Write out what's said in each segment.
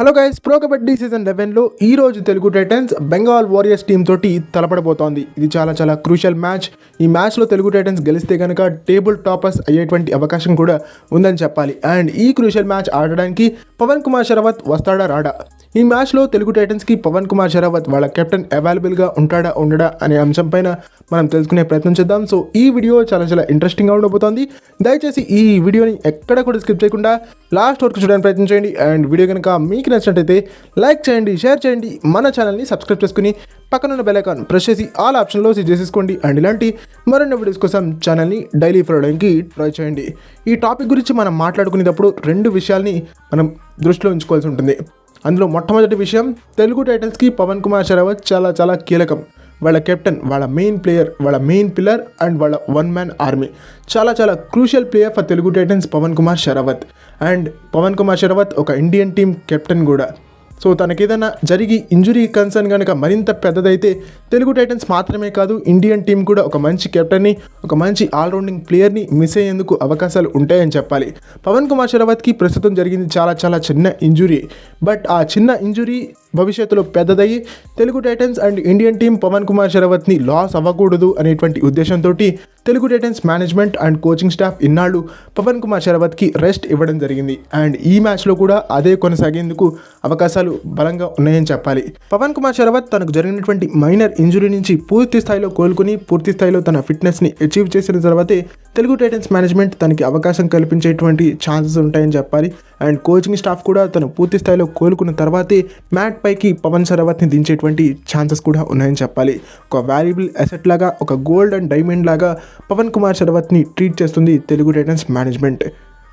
Hello guys pro kabaddi season లెవెన్లో ఈ రోజు Telugu Titans Bengal Warriors team తోటి తలపడబోతోంది. ఇది చాలా చాలా క్రూషియల్ మ్యాచ్ ఈ మ్యాచ్లో తెలుగు టైటన్స్ గెలిస్తే కనుక టేబుల్ టాపర్స్ అయ్యేటువంటి అవకాశం కూడా ఉందని చెప్పాలి. అండ్ ఈ క్రూషియల్ మ్యాచ్ ఆడడానికి పవన్ కుమార్ శరవత్ వస్తాడా రాడా? ఈ మ్యాచ్లో తెలుగు టైటన్స్కి పవన్ కుమార్ షరావత్ వాళ్ళ కెప్టెన్ అవైలబుల్గా ఉంటాడా ఉండడా అనే అంశం పైన మనం తెలుసుకునే ప్రయత్నం చేద్దాం. సో ఈ వీడియో చాలా చాలా ఇంట్రెస్టింగ్గా ఉండబోతోంది. దయచేసి ఈ వీడియోని ఎక్కడ కూడా స్కిప్ చేయకుండా లాస్ట్ వరకు చూడడానికి ప్రయత్నం చేయండి. అండ్ వీడియో కనుక మీకు నచ్చినట్టయితే లైక్ చేయండి షేర్ చేయండి మన ఛానల్ని సబ్స్క్రైబ్ చేసుకుని పక్కనున్న బెల్ ప్రెస్ చేసి ఆల్ ఆప్షన్లో సెట్ చేసేసుకోండి. అండ్ ఇలాంటి మరిన్ని వీడియోస్ కోసం ఛానల్ని డైలీ ఫాలో అవడానికి ట్రై చేయండి. ఈ టాపిక్ గురించి మనం మాట్లాడుకునేటప్పుడు రెండు విషయాల్ని మనం దృష్టిలో ఉంచుకోవాల్సి ఉంటుంది. అందులో మొట్టమొదటి విషయం తెలుగు టైటిల్స్కి పవన్ కుమార్ షరావత్ చాలా చాలా కీలకం. వాళ్ళ కెప్టెన్ వాళ్ళ మెయిన్ ప్లేయర్ వాళ్ళ మెయిన్ పిల్లర్ అండ్ వాళ్ళ వన్ మ్యాన్ ఆర్మీ. చాలా చాలా crucial player for Telugu Titans Pawan Kumar Sehrawat and Pawan Kumar Sehrawat ఒక ఇండియన్ టీం కెప్టెన్ కూడా. సో తనకేదైనా జరిగి ఇంజురీ కన్సర్న్ కనుక మరింత పెద్దదైతే తెలుగు టైటన్స్ మాత్రమే కాదు ఇండియన్ టీం కూడా ఒక మంచి కెప్టెన్ని ఒక మంచి ఆల్రౌండింగ్ ప్లేయర్ని మిస్ అయ్యేందుకు అవకాశాలు ఉంటాయని చెప్పాలి. పవన్ కుమార్ షరావత్కి ప్రస్తుతం జరిగింది చాలా చాలా చిన్న ఇంజురీ. బట్ ఆ చిన్న ఇంజురీ భవిష్యత్తులో పెద్దదయ్యి Telugu Titans and Indian team Pawan Kumar శరవత్ని loss అవ్వకూడదు అనేటువంటి ఉద్దేశంతో Telugu Titans management and coaching staff ఇన్నాళ్ళు పవన్ కుమార్ శరవత్కి రెస్ట్ ఇవ్వడం జరిగింది. అండ్ ఈ మ్యాచ్లో కూడా అదే కొనసాగేందుకు అవకాశాలు బలంగా ఉన్నాయని చెప్పాలి. పవన్ కుమార్ శరవత్ తనకు జరిగినటువంటి మైనర్ ఇంజురీ నుంచి పూర్తి స్థాయిలో కోలుకుని పూర్తి స్థాయిలో తన ఫిట్నెస్ని అచీవ్ చేసిన తర్వాతే తెలుగు టైటన్స్ మేనేజ్మెంట్ తనకి అవకాశం కల్పించేటువంటి ఛాన్సెస్ ఉంటాయని చెప్పాలి. అండ్ కోచింగ్ స్టాఫ్ కూడా తను పూర్తి స్థాయిలో కోలుకున్న తర్వాతే మ్యాట్ పైకి పవన్ షరావత్ని దించేటువంటి ఛాన్సెస్ కూడా ఉన్నాయని చెప్పాలి. ఒక వాల్యుబుల్ అసెట్ లాగా ఒక గోల్డ్ అండ్ డైమండ్ లాగా పవన్ కుమార్ షరావత్ని ట్రీట్ చేస్తుంది తెలుగు టైటన్స్ మేనేజ్మెంట్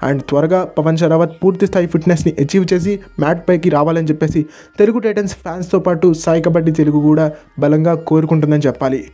అండ్ త్వరగా పవన్ షరావత్ పూర్తి స్థాయి ఫిట్నెస్ని అచీవ్ చేసి మ్యాట్ పైకి రావాలని చెప్పేసి తెలుగు టైటన్స్ ఫ్యాన్స్తో పాటు సాయి కబడ్డీ తెలుగు కూడా బలంగా కోరుకుంటుందని చెప్పాలి.